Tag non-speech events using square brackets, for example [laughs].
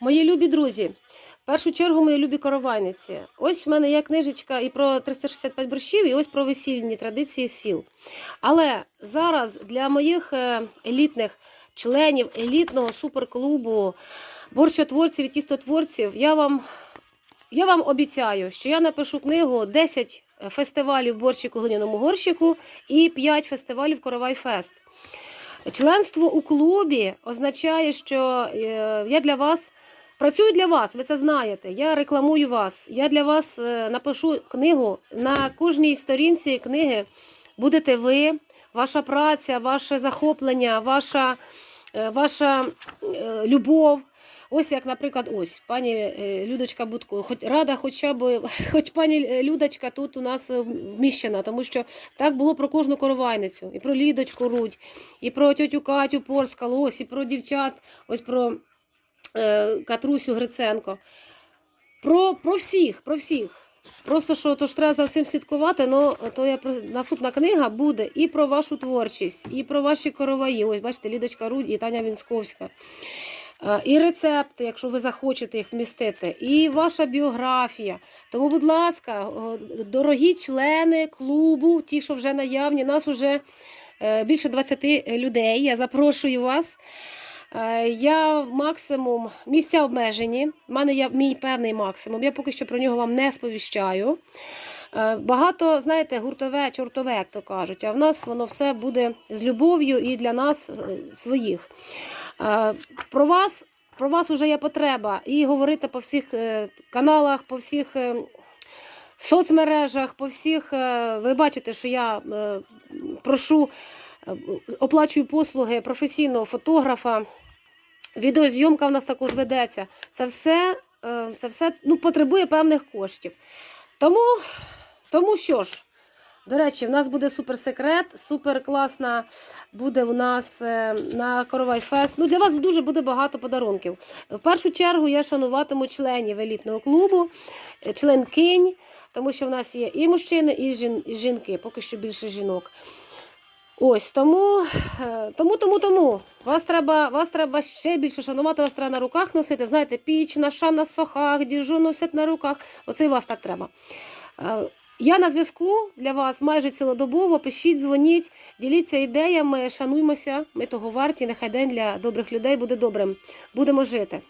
Мої любі друзі, в першу чергу мої любі коровайниці. Ось в мене є книжечка і про 365 борщів, і ось про весільні традиції сіл. Але зараз для моїх е, елітних членів елітного суперклубу борщотворців і тістотворців я вам, я вам обіцяю, що я напишу книгу 10 фестивалів борщику глиняному горщику і 5 фестивалів Коровай Фест. Членство у клубі означає, що е, я для вас працюю для вас, ви це знаєте. Я рекламую вас. Я для вас е, напишу книгу. На кожній сторінці книги будете ви, ваша праця, ваше захоплення, ваша, е, ваша любов. Ось як, наприклад, ось пані е, Людочка Будко, хоч рада, хоча б, [laughs] хоч пані е, Людочка тут у нас е, вміщена, тому що так було про кожну коровайницю, і про Лідочку Рудь, і про тьотю Катю Порскалу, ось і про дівчат, ось про е, Катрусю Гриценко. Про, про всіх, про всіх. Просто що то ж треба за всім слідкувати, ну то я про- наступна книга буде і про вашу творчість, і про ваші короваї. Ось бачите, Лідочка Рудь і Таня Вінсковська. Е, І рецепти, якщо ви захочете їх вмістити, і ваша біографія. Тому, будь ласка, дорогі члени клубу, ті, що вже наявні, нас вже е, більше 20 людей. Я запрошую вас. Е, Я максимум місця обмежені. У мене є мій певний максимум. Я поки що про нього вам не сповіщаю. Багато, знаєте, гуртове, чортове, як то кажуть. А в нас воно все буде з любов'ю і для нас своїх. Е, Про вас, про вас вже є потреба і говорити по всіх е, каналах, по всіх е, соцмережах, по всіх. Ви бачите, що я прошу, оплачую послуги професійного фотографа. Відеозйомка в нас також ведеться. Це все, це все ну, потребує певних коштів. Тому, тому що ж, до речі, в нас буде суперсекрет, суперкласна буде у нас е, на Коровай Фест. Ну, для вас дуже буде багато подарунків. В першу чергу я шануватиму членів елітного клубу, е, членкинь, тому що в нас є і мужчини, і жін- і жінки, поки що більше жінок. Ось тому, е, тому, тому, тому. Вас треба, вас треба ще більше шанувати, вас треба на руках носити. Знаєте, піч, наша на сохах, діжу носять на руках. Оце і вас так треба. Я на зв'язку для вас майже цілодобово. Пишіть, дзвоніть, діліться ідеями, шануймося. Ми того варті. Нехай день для добрих людей буде добрим. Будемо жити.